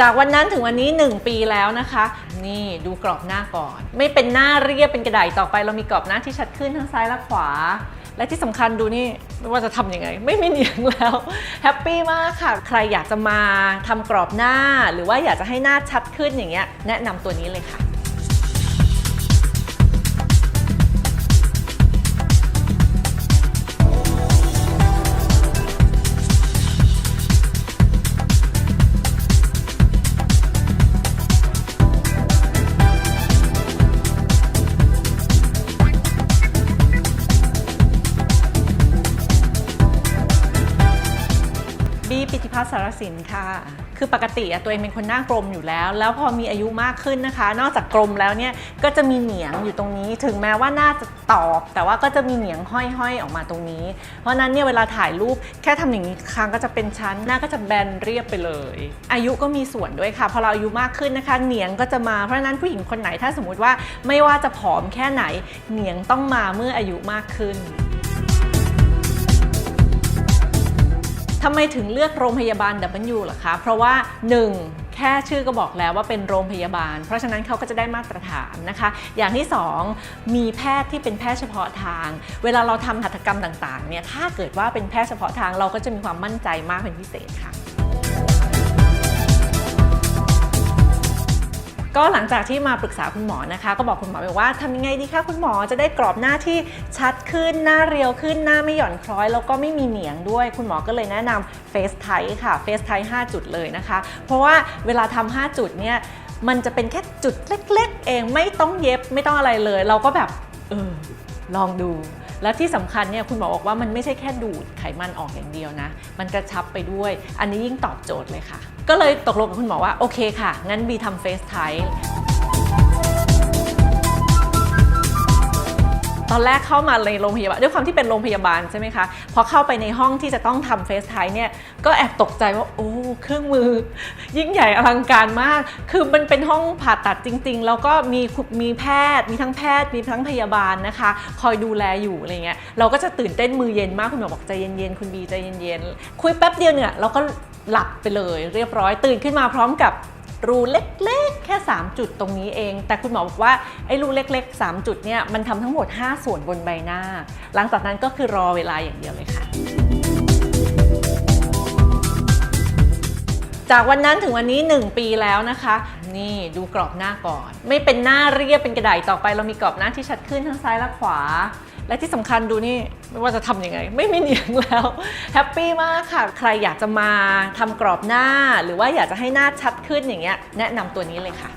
จากวันนั้นถึงวันนี้ 1 ปีแล้วนะคะ นี่ดูกรอบหน้าก่อน ไม่เป็นหน้าเรียบเป็นกระดาษต่อไป เรามีกรอบหน้าที่ชัดขึ้นทั้งซ้ายและขวา และที่สำคัญดูนี่ไม่ว่าจะทำยังไง ไม่มีเหนียงแล้วแฮปปี้มากค่ะ ใครอยากจะมาทำกรอบหน้า หรือว่าอยากจะให้หน้าชัดขึ้นอย่างเงี้ยแนะนำตัวนี้เลยค่ะ พัฒน์สารสินค่ะ คือปกติอะตัวเองเป็นคนหน้ากลมอยู่แล้ว แล้วพอมีอายุมากขึ้นนะคะ นอกจากกลมแล้วเนี่ยก็จะมีเหนียงอยู่ตรงนี้ ถึงแม้ว่าหน้าจะตอบ แต่ว่าก็จะมีเหนียงห้อยๆออกมาตรงนี้ เพราะนั้นเนี่ยเวลาถ่ายรูปแค่ทำอย่างนี้ครั้งก็จะเป็นชั้นหน้าก็จะแบนเรียบไปเลย อายุก็มีส่วนด้วยค่ะพอเราอายุมากขึ้นนะคะ เหนียงก็จะมาเพราะนั้นผู้หญิงคนไหนถ้าสมมติว่าไม่ว่าจะผอมแค่ไหนเหนียงต้องมาเมื่ออายุมากขึ้น ทำไมถึงเลือกโรงพยาบาล W ล่ะคะ เพราะว่า 1. แค่ชื่อก็บอกแล้วว่าเป็นโรงพยาบาล เพราะฉะนั้นเขาก็จะได้มาตรฐานนะคะ อย่างที่ 2 มีแพทย์ที่เป็นแพทย์เฉพาะทาง เวลาเราทำหัตถกรรมต่างๆเนี่ยถ้าเกิดว่าเป็นแพทย์เฉพาะทางเราก็จะมีความมั่นใจมากเป็นพิเศษค่ะ ก็หลังจากที่มาปรึกษาคุณหมอนะคะ ก็บอกคุณหมอไปว่าทำยังไงดีคะคุณหมอจะได้กรอบหน้าที่ชัดขึ้นหน้าเรียวขึ้นหน้าไม่หย่อนคล้อย แล้วก็ไม่มีเหนียงด้วย คุณหมอก็เลยแนะนำเฟสไทค่ะเฟสไท5จุดเลยนะคะ เพราะว่าเวลาทำ5จุดเนี่ยมันจะเป็นแค่จุดเล็ก ๆ เองไม่ต้องเย็บไม่ต้องอะไรเลย เราก็แบบเออลองดู แล้วที่สำคัญเนี่ยคุณหมอบอกว่ามันไม่ใช่แค่ดูดไขมันออกอย่างเดียวนะ มันกระชับไปด้วย อันนี้ยิ่งตอบโจทย์เลยค่ะ ก็เลยตกลงกับคุณหมอว่าโอเคค่ะ งั้นบีทำเฟสไท ตอนแรกเข้ามาในโรงพยาบาลด้วยความที่เป็นโรงพยาบาลใช่ไหมคะพอเข้าไปในห้องที่จะต้องทำเฟสไทเนี่ยก็แอบตกใจว่าโอ้เครื่องมือ ยิ่งใหญ่อลังการมาก คือมันเป็นห้องผ่าตัดจริง ๆ แล้วก็มีมีแพทย์ มีทั้งแพทย์มีทั้งพยาบาลนะคะ คอยดูแลอยู่อะไรเงี้ยเราก็จะตื่นเต้นมือเย็นมากคุณหมอบอกใจเย็นๆคุณบีใจเย็นๆคุยแป๊บเดียวเนี่ยเราก็หลับไปเลยเรียบร้อยตื่นขึ้นมาพร้อมกับ รูเล็กๆ แค่ 3 จุดตรงนี้เอง แต่คุณหมอบอกว่าไอ้รูเล็ก ๆ 3 จุดเนี่ยมันทำทั้งหมด 5 ส่วนบนใบหน้า หลังจากนั้นก็คือรอเวลาอย่างเดียวเลยค่ะจากวันนั้นถึงวันนี้ 1 ปีแล้วนะคะ นี่ดูกรอบหน้าก่อน ไม่เป็นหน้าเรียบเป็นกระดาษต่อไปเรามีกรอบหน้าที่ชัดขึ้นทั้งซ้ายและขวา และที่สำคัญดูนี่ไม่ว่าจะทำยังไง ไม่มีเหนียงแล้วแฮปปี้มากค่ะ ใครอยากจะมาทำกรอบหน้า หรือว่าอยากจะให้หน้าชัดขึ้นอย่างเงี้ยแนะนำตัวนี้เลยค่ะ